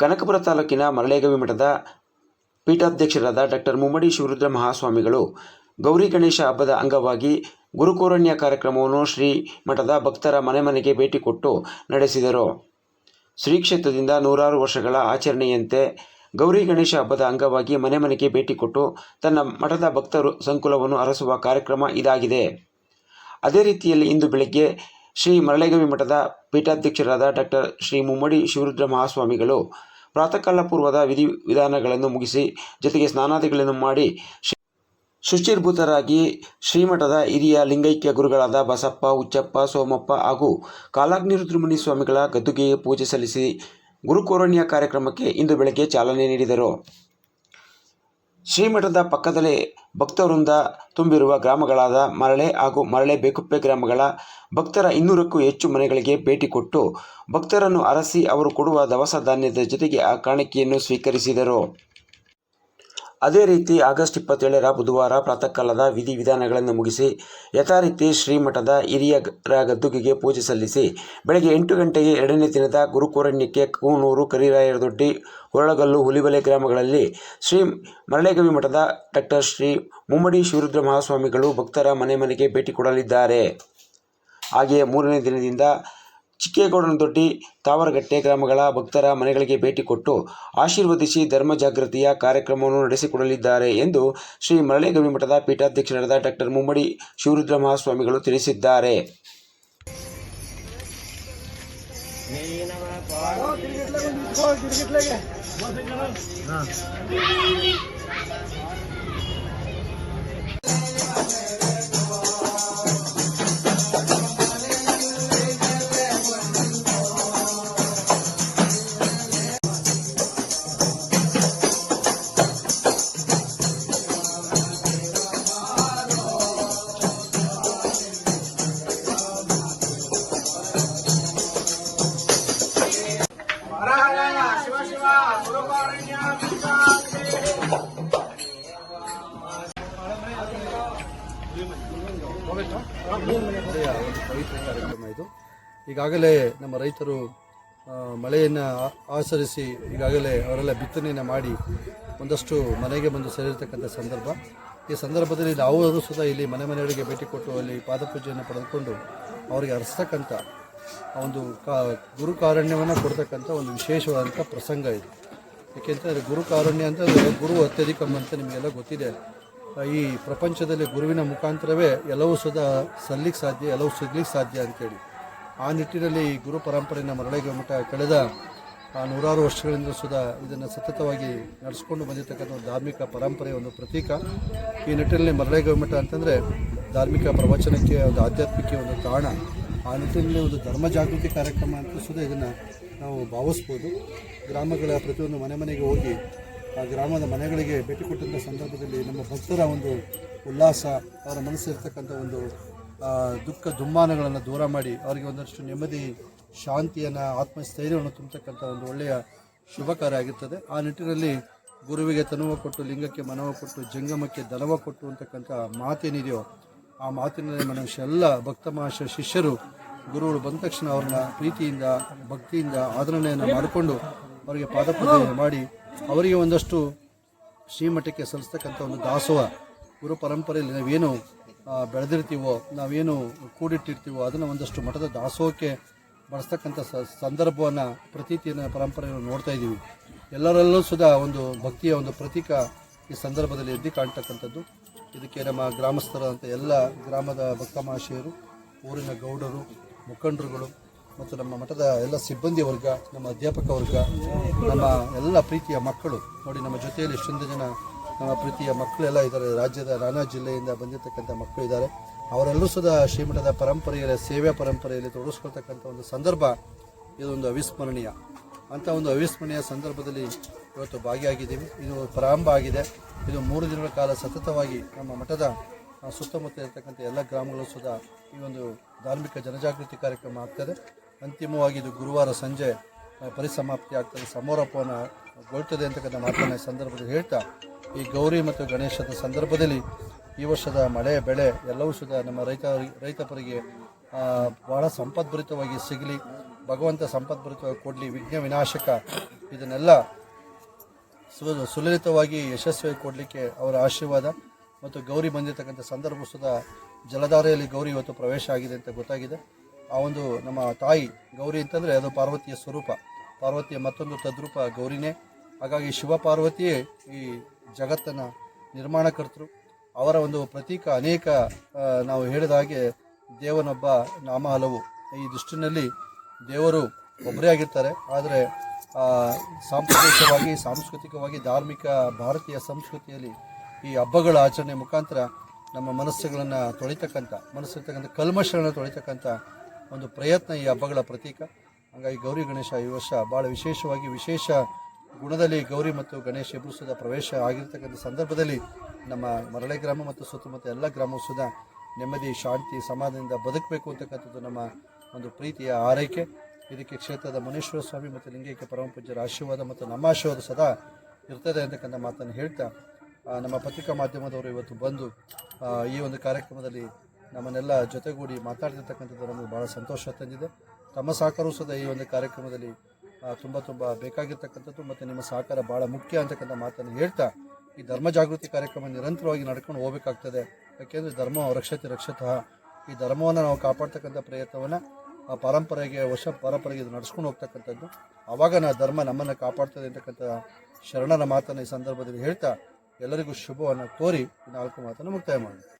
ಕನಕಪುರ ತಾಲೂಕಿನ ಮರಳೇಗವಿ ಮಠದ ಪೀಠಾಧ್ಯಕ್ಷರಾದ ಡಾಕ್ಟರ್ ಮುಮ್ಮಡಿ ಶಿವರುದ್ರ ಮಹಾಸ್ವಾಮಿಗಳು ಗೌರಿ ಗಣೇಶ ಹಬ್ಬದ ಅಂಗವಾಗಿ ಗುರುಕೋರಣ್ಯ ಕಾರ್ಯಕ್ರಮವನ್ನು ಶ್ರೀ ಮಠದ ಭಕ್ತರ ಮನೆ ಮನೆಗೆ ಭೇಟಿ ಕೊಟ್ಟು ನಡೆಸಿದರು. ಶ್ರೀ ಕ್ಷೇತ್ರದಿಂದ ನೂರಾರು ವರ್ಷಗಳ ಆಚರಣೆಯಂತೆ ಗೌರಿ ಗಣೇಶ ಹಬ್ಬದ ಅಂಗವಾಗಿ ಮನೆ ಮನೆಗೆ ಭೇಟಿ ಕೊಟ್ಟು ತನ್ನ ಮಠದ ಭಕ್ತರು ಸಂಕುಲವನ್ನು ಅರಸುವ ಕಾರ್ಯಕ್ರಮ ಇದಾಗಿದೆ. ಅದೇ ರೀತಿಯಲ್ಲಿ ಇಂದು ಬೆಳಗ್ಗೆ ಶ್ರೀ ಮರಳೇಗವಿ ಮಠದ ಪೀಠಾಧ್ಯಕ್ಷರಾದ ಡಾಕ್ಟರ್ ಶ್ರೀ ಮುಮ್ಮಡಿ ಶಿವರುದ್ರ ಮಹಾಸ್ವಾಮಿಗಳು ಪ್ರಾತಃಕಾಲ ಪೂರ್ವದ ವಿಧಿ ವಿಧಾನಗಳನ್ನು ಮುಗಿಸಿ ಜೊತೆಗೆ ಸ್ನಾನಾದಿಗಳನ್ನು ಮಾಡಿ ಶುಚಿರ್ಭೂತರಾಗಿ ಶ್ರೀಮಠದ ಹಿರಿಯ ಲಿಂಗೈಕ್ಯ ಗುರುಗಳಾದ ಬಸಪ್ಪ, ಉಚ್ಚಪ್ಪ, ಸೋಮಪ್ಪ ಹಾಗೂ ಕಾಲಾಗ್ನಿರುದ್ರಮುನಿ ಸ್ವಾಮಿಗಳ ಗದ್ದುಗೆಗೆ ಪೂಜೆ ಸಲ್ಲಿಸಿ ಗುರುಕೋರಣ್ಯ ಕಾರ್ಯಕ್ರಮಕ್ಕೆ ಇಂದು ಬೆಳಗ್ಗೆ ಚಾಲನೆ ನೀಡಿದರು. ಶ್ರೀಮಠದ ಪಕ್ಕದಲ್ಲೇ ಭಕ್ತವೃಂದ ತುಂಬಿರುವ ಗ್ರಾಮಗಳಾದ ಮರಳೆ ಹಾಗೂ ಮರಳೆ ಬೇಕುಪ್ಪೆ ಗ್ರಾಮಗಳ ಭಕ್ತರ ಇನ್ನೂರಕ್ಕೂ ಹೆಚ್ಚು ಮನೆಗಳಿಗೆ ಭೇಟಿ ಕೊಟ್ಟು ಭಕ್ತರನ್ನು ಅರಸಿ ಅವರು ಕೊಡುವ ದವಸ ಧಾನ್ಯದ ಜೊತೆಗೆ ಆ ಕಾಣಿಕೆಯನ್ನು ಸ್ವೀಕರಿಸಿದರು. ಅದೇ ರೀತಿ ಆಗಸ್ಟ್ ಇಪ್ಪತ್ತೇಳರ ಬುಧವಾರ ಪ್ರಾತಃಕಾಲದ ವಿಧಿ ವಿಧಾನಗಳನ್ನು ಮುಗಿಸಿ ಯಥಾರೀತಿ ಶ್ರೀಮಠದ ಹಿರಿಯರ ಗದ್ದುಗೆಗೆ ಪೂಜೆ ಸಲ್ಲಿಸಿ, ಬೆಳಗ್ಗೆ ಎಂಟು ಗಂಟೆಗೆ ಎರಡನೇ ದಿನದ ಗುರುಕೋರಣ್ಯಕ್ಕೆ ಕೂನೂರು ಕರಿರಾಯರದೊಡ್ಡಿ, ಹೊರಳಗಲ್ಲು ಹುಲಿಬಲೆ ಗ್ರಾಮಗಳಲ್ಲಿ ಶ್ರೀ ಮರಳೇಗವಿ ಮಠದ ಡಾಕ್ಟರ್ ಶ್ರೀ ಮುಮ್ಮಡಿ ಶಿವರುದ್ರ ಮಹಾಸ್ವಾಮಿಗಳು ಭಕ್ತರ ಮನೆ ಮನೆಗೆ ಭೇಟಿ ಕೊಡಲಿದ್ದಾರೆ. ಹಾಗೆಯೇ ಮೂರನೇ ದಿನದಿಂದ ಚಿಕ್ಕೇಗೌಡನದೊಡ್ಡಿ ತಾವರಗಟ್ಟೆ ಗ್ರಾಮಗಳ ಭಕ್ತರ ಮನೆಗಳಿಗೆ ಭೇಟಿ ಕೊಟ್ಟು ಆಶೀರ್ವದಿಸಿ ಧರ್ಮ ಜಾಗೃತಿಯ ಕಾರ್ಯಕ್ರಮವನ್ನು ನಡೆಸಿಕೊಡಲಿದ್ದಾರೆ ಎಂದು ಶ್ರೀ ಮರಳೇಗವಿ ಮಠದ ಪೀಠಾಧ್ಯಕ್ಷರಾದ ಡಾಕ್ಟರ್ ಮುಮ್ಮಡಿ ಶಿವರುದ್ರ ಮಹಾಸ್ವಾಮಿಗಳು ತಿಳಿಸಿದ್ದಾರೆ ಕಾರ್ಯಕ್ರಮ ಇದು ಈಗಾಗಲೇ ನಮ್ಮ ರೈತರು ಮಳೆಯನ್ನು ಆಚರಿಸಿ ಈಗಾಗಲೇ ಅವರೆಲ್ಲ ಬಿತ್ತನೆಯನ್ನು ಮಾಡಿ ಒಂದಷ್ಟು ಮನೆಗೆ ಬಂದು ಸೇರಿರ್ತಕ್ಕಂಥ ಸಂದರ್ಭ. ಈ ಸಂದರ್ಭದಲ್ಲಿ ನಾವು ಸುಧಾ ಇಲ್ಲಿ ಮನೆ ಮನೆಗಳಿಗೆ ಭೇಟಿ ಕೊಟ್ಟು ಅಲ್ಲಿ ಪಾದಪೂಜೆಯನ್ನು ಪಡೆದುಕೊಂಡು ಅವರಿಗೆ ಹರಿಸ್ತಕ್ಕಂಥ ಒಂದು ಕಾ, ಗುರುಕಾರಣ್ಯವನ್ನು ಕೊಡ್ತಕ್ಕಂಥ ಒಂದು ವಿಶೇಷವಾದಂಥ ಪ್ರಸಂಗ ಇದು. ಏಕೆಂತಂದರೆ ಗುರು ಕಾರುಣ್ಯ ಅಂತಂದರೆ ಗುರು ಅತ್ಯಧಿಕ ಅಂತ ನಿಮಗೆಲ್ಲ ಗೊತ್ತಿದೆ. ಈ ಪ್ರಪಂಚದಲ್ಲಿ ಗುರುವಿನ ಮುಖಾಂತರವೇ ಎಲ್ಲವೂ ಸದಾ ಸಲ್ಲಿಕ್ಕೆ ಸಾಧ್ಯ, ಎಲ್ಲವೂ ಸಿಗ್ಲಿಕ್ಕೆ ಸಾಧ್ಯ ಅಂತೇಳಿ. ಆ ನಿಟ್ಟಿನಲ್ಲಿ ಈ ಗುರು ಪರಂಪರೆಯನ್ನು ಮರಳಿಗೆ ಮಠ ಕಳೆದ ಆ ನೂರಾರು ವರ್ಷಗಳಿಂದ ಸುಧಾ ಇದನ್ನು ಸತತವಾಗಿ ನಡೆಸ್ಕೊಂಡು ಬಂದಿರತಕ್ಕಂಥ ಒಂದು ಧಾರ್ಮಿಕ ಪರಂಪರೆಯ ಒಂದು ಪ್ರತೀಕ. ಈ ನಿಟ್ಟಿನಲ್ಲಿ ಮರಳೇಗ ಮಠ ಅಂತಂದರೆ ಧಾರ್ಮಿಕ ಪ್ರವಚನಕ್ಕೆ ಒಂದು ಆಧ್ಯಾತ್ಮಿಕ ಒಂದು ತಾಣ. ಆ ನಿಟ್ಟಿನಲ್ಲಿ ಒಂದು ಧರ್ಮ ಜಾಗೃತಿ ಕಾರ್ಯಕ್ರಮ ಅಂತ ಸುದ ಇದನ್ನು ನಾವು ಭಾವಿಸ್ಬೋದು. ಗ್ರಾಮಗಳ ಪ್ರತಿಯೊಂದು ಮನೆ ಮನೆಗೆ ಹೋಗಿ ಆ ಗ್ರಾಮದ ಮನೆಗಳಿಗೆ ಭೇಟಿ ಕೊಟ್ಟಂಥ ಸಂದರ್ಭದಲ್ಲಿ ನಮ್ಮ ಭಕ್ತರ ಒಂದು ಉಲ್ಲಾಸ, ಅವರ ಮನಸ್ಸಿರ್ತಕ್ಕಂಥ ಒಂದು ದುಃಖ ದುಮ್ಮಾನಗಳನ್ನು ದೂರ ಮಾಡಿ ಅವರಿಗೆ ಒಂದಷ್ಟು ನೆಮ್ಮದಿ, ಶಾಂತಿಯನ್ನು, ಆತ್ಮಸ್ಥೈರ್ಯವನ್ನು ತುಂಬತಕ್ಕಂಥ ಒಂದು ಒಳ್ಳೆಯ ಶುಭ ಕಾರ್ಯ ಆಗಿರ್ತದೆ. ಆ ನಿಟ್ಟಿನಲ್ಲಿ ಗುರುವಿಗೆ ತನುವ ಕೊಟ್ಟು, ಲಿಂಗಕ್ಕೆ ಮನವ ಕೊಟ್ಟು, ಜಂಗಮಕ್ಕೆ ದನವ ಕೊಟ್ಟು ಅಂತಕ್ಕಂಥ ಮಾತೇನಿದೆಯೋ ಆ ಮಾತಿನಲ್ಲಿ ಮನುಷ್ಯ ಎಲ್ಲ ಭಕ್ತ ಮಹಾಶಯ ಶಿಷ್ಯರು, ಗುರುಗಳು ಬಂದ ತಕ್ಷಣ ಅವ್ರನ್ನ ಪ್ರೀತಿಯಿಂದ, ಭಕ್ತಿಯಿಂದ ಆದರಣೆಯನ್ನು ಮಾಡಿಕೊಂಡು ಅವರಿಗೆ ಪಾದಪೂಜೆ ಮಾಡಿ ಅವರಿಗೆ ಒಂದಷ್ಟು ಶ್ರೀಮಠಕ್ಕೆ ಸಲ್ಲಿಸ್ತಕ್ಕಂಥ ಒಂದು ದಾಸೋಹ, ಗುರು ಪರಂಪರೆಯಲ್ಲಿ ನಾವೇನು ಬೆಳೆದಿರ್ತೀವೋ, ನಾವೇನು ಕೂಡಿಟ್ಟಿರ್ತೀವೋ ಅದನ್ನು ಒಂದಷ್ಟು ಮಠದ ದಾಸೋಹಕ್ಕೆ ಬಳಸ್ತಕ್ಕಂಥ ಸಂದರ್ಭವನ್ನು, ಪ್ರತೀತಿಯನ್ನು, ಪರಂಪರೆಯನ್ನು ನೋಡ್ತಾ ಇದ್ದೀವಿ. ಎಲ್ಲರಲ್ಲೂ ಸುದಾ ಒಂದು ಭಕ್ತಿಯ ಒಂದು ಪ್ರತೀಕ ಈ ಸಂದರ್ಭದಲ್ಲಿ ಎದ್ದು ಕಾಣ್ತಕ್ಕಂಥದ್ದು. ಇದಕ್ಕೆ ನಮ್ಮ ಗ್ರಾಮಸ್ಥರಾದಂಥ ಎಲ್ಲ ಗ್ರಾಮದ ಭಕ್ತ ಮಹಾಶಯರು ಊರಿನ ಗೌಡರು, ಮುಖಂಡರುಗಳು ಮತ್ತು ನಮ್ಮ ಮಠದ ಎಲ್ಲ ಸಿಬ್ಬಂದಿ ವರ್ಗ, ನಮ್ಮ ಅಧ್ಯಾಪಕ ವರ್ಗ, ನಮ್ಮ ಎಲ್ಲ ಪ್ರೀತಿಯ ಮಕ್ಕಳು. ನೋಡಿ, ನಮ್ಮ ಜೊತೆಯಲ್ಲಿ ಎಷ್ಟೊಂದು ಜನ, ನಮ್ಮ ಪ್ರೀತಿಯ ಮಕ್ಕಳೆಲ್ಲ ಇದ್ದಾರೆ. ರಾಜ್ಯದ ನಾನಾ ಜಿಲ್ಲೆಯಿಂದ ಬಂದಿರತಕ್ಕಂಥ ಮಕ್ಕಳು ಇದ್ದಾರೆ. ಅವರೆಲ್ಲರೂ ಸದಾ ಶ್ರೀಮಠದ ಪರಂಪರೆಯಲ್ಲಿ, ಸೇವೆ ಪರಂಪರೆಯಲ್ಲಿ ತೊಡಗಿಸ್ಕೊಳ್ತಕ್ಕಂಥ ಒಂದು ಸಂದರ್ಭ, ಇದೊಂದು ಅವಿಸ್ಮರಣೀಯ. ಅಂಥ ಒಂದು ಅವಿಸ್ಮರಣೀಯ ಸಂದರ್ಭದಲ್ಲಿ ಇವತ್ತು ಭಾಗಿಯಾಗಿದ್ದೀವಿ. ಇದು ಪ್ರಾರಂಭ ಆಗಿದೆ. ಇದು ಮೂರು ದಿನಗಳ ಕಾಲ ಸತತವಾಗಿ ನಮ್ಮ ಮಠದ ಸುತ್ತಮುತ್ತ ಇರತಕ್ಕಂಥ ಎಲ್ಲ ಗ್ರಾಮಗಳು ಸುಧಾ ಈ ಒಂದು ಧಾರ್ಮಿಕ ಜನಜಾಗೃತಿ ಕಾರ್ಯಕ್ರಮ ಆಗ್ತದೆ. ಅಂತಿಮವಾಗಿ ಇದು ಗುರುವಾರ ಸಂಜೆ ಪರಿಸಮಾಪ್ತಿ ಆಗ್ತದೆ. ಸಮಾರೋಪವನ್ನು ಅಂತಕ್ಕಂಥ ಮಾತನ್ನ ಸಂದರ್ಭದಲ್ಲಿ ಹೇಳ್ತಾ, ಈ ಗೌರಿ ಮತ್ತು ಗಣೇಶದ ಸಂದರ್ಭದಲ್ಲಿ ಈ ವರ್ಷದ ಮಳೆ, ಬೆಳೆ ಎಲ್ಲವೂ ಸುಧಾ ನಮ್ಮ ರೈತ, ರೈತಪರಿಗೆ ಬಹಳ ಸಂಪದ್ಭರಿತವಾಗಿ ಸಿಗಲಿ. ಭಗವಂತ ಸಂಪದ್ಭರಿತವಾಗಿ ಕೊಡಲಿ, ವಿಘ್ನ ವಿನಾಶಕ, ಇದನ್ನೆಲ್ಲ ಸು- ಸುಲಲಿತವಾಗಿ, ಯಶಸ್ವಿಯಾಗಿ ಕೊಡಲಿಕ್ಕೆ ಅವರ ಆಶೀರ್ವಾದ ಮತ್ತು ಗೌರಿ ಬಂದಿರತಕ್ಕಂಥ ಸಂದರ್ಭ ಸುದ ಜಲಧಾರೆಯಲ್ಲಿ ಗೌರಿ ಇವತ್ತು ಪ್ರವೇಶ ಆಗಿದೆ ಅಂತ ಗೊತ್ತಾಗಿದೆ. ಆ ಒಂದು ನಮ್ಮ ತಾಯಿ ಗೌರಿ ಅಂತಂದರೆ ಅದು ಪಾರ್ವತಿಯ ಸ್ವರೂಪ. ಪಾರ್ವತಿಯ ಮತ್ತೊಂದು ತದ್ರೂಪ ಗೌರಿನೇ. ಹಾಗಾಗಿ ಶಿವ ಪಾರ್ವತಿಯೇ ಈ ಜಗತ್ತನ್ನು ನಿರ್ಮಾಣಕರ್ತರು. ಅವರ ಒಂದು ಪ್ರತೀಕ ಅನೇಕ ನಾವು ಹೇಳಿದ ಹಾಗೆ ದೇವನೊಬ್ಬ ನಾಮ ಹಲವು. ಈ ದೃಷ್ಟಿನಲ್ಲಿ ದೇವರು ಒಬ್ಬರೇ ಆಗಿರ್ತಾರೆ. ಆದರೆ ಸಾಂಪ್ರದಾಯಿಕವಾಗಿ ಸಾಂಸ್ಕೃತಿಕವಾಗಿ ಧಾರ್ಮಿಕ, ಭಾರತೀಯ ಸಂಸ್ಕೃತಿಯಲ್ಲಿ ಈ ಹಬ್ಬಗಳ ಆಚರಣೆ ಮುಖಾಂತರ ನಮ್ಮ ಮನಸ್ಸುಗಳನ್ನು ತೊಳಿತಕ್ಕಂಥ, ಮನಸ್ಸಿರ್ತಕ್ಕಂಥ ಕಲ್ಮಶಗಳನ್ನು ತೊಳಿತಕ್ಕಂಥ ಒಂದು ಪ್ರಯತ್ನ ಈ ಹಬ್ಬಗಳ ಪ್ರತೀಕ. ಹಾಗಾಗಿ ಗೌರಿ ಗಣೇಶ ಈ ವರ್ಷ ಭಾಳ ವಿಶೇಷವಾಗಿ ವಿಶೇಷ ಗುಣದಲ್ಲಿ ಗೌರಿ ಮತ್ತು ಗಣೇಶ ಇಬ್ಬರು ಪ್ರವೇಶ ಆಗಿರ್ತಕ್ಕಂಥ ಸಂದರ್ಭದಲ್ಲಿ ನಮ್ಮ ಮರಳೆ ಗ್ರಾಮ ಮತ್ತು ಸುತ್ತಮುತ್ತ ಎಲ್ಲ ಗ್ರಾಮವು ಸುಧಾ ನೆಮ್ಮದಿ, ಶಾಂತಿ, ಸಮಾಧಾನದಿಂದ ಬದುಕಬೇಕು ಅಂತಕ್ಕಂಥದ್ದು ನಮ್ಮ ಒಂದು ಪ್ರೀತಿಯ ಆರೈಕೆ ಇದಕ್ಕೆ ಕ್ಷೇತ್ರದ ಮುನೇಶ್ವರ ಸ್ವಾಮಿ ಮತ್ತು ಲಿಂಗೈಕ್ಯ ಪರಮ ಪೂಜ್ಯರ ಆಶೀರ್ವಾದ ಮತ್ತು ನಮ್ಮ ಆಶೀರ್ವಾದ ಸದಾ ಇರ್ತದೆ ಅಂತಕ್ಕಂಥ ಮಾತನ್ನು ಹೇಳ್ತಾ ನಮ್ಮ ಪತ್ರಿಕಾ ಮಾಧ್ಯಮದವರು ಇವತ್ತು ಬಂದು ಈ ಒಂದು ಕಾರ್ಯಕ್ರಮದಲ್ಲಿ ನಮ್ಮನ್ನೆಲ್ಲ ಜೊತೆಗೂಡಿ ಮಾತಾಡ್ತಿರ್ತಕ್ಕಂಥದ್ದು ನಮಗೆ ಭಾಳ ಸಂತೋಷ ತಂದಿದೆ. ತಮ್ಮ ಸಹಕಾರವೂ ಸದಾ ಈ ಒಂದು ಕಾರ್ಯಕ್ರಮದಲ್ಲಿ ತುಂಬ ತುಂಬ ಬೇಕಾಗಿರ್ತಕ್ಕಂಥದ್ದು ಮತ್ತು ನಿಮ್ಮ ಸಹಕಾರ ಭಾಳ ಮುಖ್ಯ ಅಂತಕ್ಕಂಥ ಮಾತನ್ನು ಹೇಳ್ತಾ, ಈ ಧರ್ಮ ಜಾಗೃತಿ ಕಾರ್ಯಕ್ರಮ ನಿರಂತರವಾಗಿ ನಡ್ಕೊಂಡು ಹೋಗಬೇಕಾಗ್ತದೆ. ಯಾಕೆಂದರೆ ಧರ್ಮ ರಕ್ಷತೆ ರಕ್ಷತಃ. ಈ ಧರ್ಮವನ್ನು ನಾವು ಕಾಪಾಡ್ತಕ್ಕಂಥ ಪ್ರಯತ್ನವನ್ನು ಆ ಪರಂಪರೆಗೆ, ವರ್ಷ ಪರಂಪರೆಗೆ ಇದು ನಡೆಸ್ಕೊಂಡು ಹೋಗ್ತಕ್ಕಂಥದ್ದು. ಆವಾಗ ನಾ ಧರ್ಮ ನಮ್ಮನ್ನು ಕಾಪಾಡ್ತದೆ ಅಂತಕ್ಕಂಥ ಶರಣರ ಮಾತನ್ನು ಈ ಸಂದರ್ಭದಲ್ಲಿ ಹೇಳ್ತಾ ಎಲ್ಲರಿಗೂ ಶುಭವನ್ನು ಕೋರಿ ನಾಲ್ಕು ಮಾತನ್ನು ಮುಕ್ತಾಯ ಮಾಡಿ